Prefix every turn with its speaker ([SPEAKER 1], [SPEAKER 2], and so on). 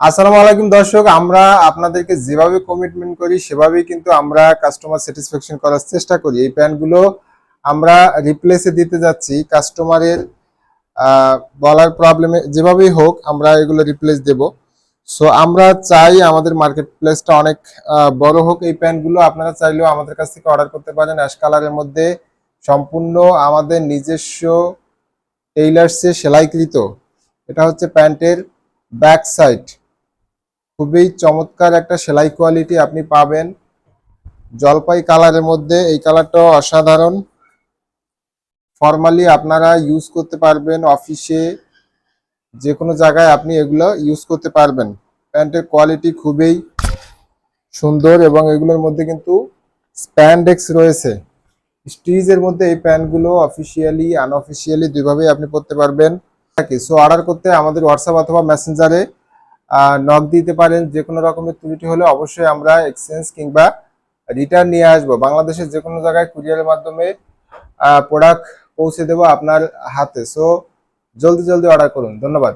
[SPEAKER 1] আসসালামু আলাইকুম দর্শক, আমরা আপনাদেরকে যেভাবে কমিটমেন্ট করি, সেভাবেই কিন্তু আমরা কাস্টমার স্যাটিসফ্যাকশন করার চেষ্টা করি। এই প্যান্টগুলো আমরা রিপ্লেসে দিতে যাচ্ছি। কাস্টমারের বলার প্রবলেমে যেভাবেই হোক, আমরা এগুলো রিপ্লেস দেব। সো আমরা চাই আমাদের মার্কেট প্লেসটা অনেক বড় হোক। এই প্যান্টগুলো আপনারা চাইলেও আমাদের কাছ থেকে অর্ডার করতে পারেন। অ্যাশ কালারের মধ্যে সম্পূর্ণ আমাদের নিজস্ব টেইলার্সে সেলাইকৃত। এটা হচ্ছে প্যান্টের ব্যাক সাইড খুবই চমৎকার একটা সেলাই কোয়ালিটি আপনি পাবেন। জলপাই কালারের মধ্যে এই কালারটা অসাধারণ। ফর্মালি আপনারা ইউজ করতে পারবেন অফিসে যে কোনো জায়গায় আপনি এগুলো ইউজ করতে পারবেন। প্যান্টের কোয়ালিটি খুবই সুন্দর এবং এগুলোর মধ্যে কিন্তু স্প্যান্ডেক্স রয়েছে। স্টিজের মধ্যে এই প্যান্টগুলো অফিসিয়ালি আনঅফিসিয়ালি দুইভাবেই আপনি পরতে পারবেন। সো অর্ডার করতে আমাদের হোয়াটসঅ্যাপ অথবা মেসেঞ্জারে নক দিতে পারেন যে কোনো রকমের ত্রুটি হলে অবশ্যই আমরা এক্সচেঞ্জ কিংবা রিটার্ন নিয়ে আসব। বাংলাদেশের যে কোনো জায়গায় কুরিয়ারের মাধ্যমে প্রোডাক্ট পৌঁছে দেব আপনার হাতে। সো জলদি জলদি অর্ডার করুন। ধন্যবাদ।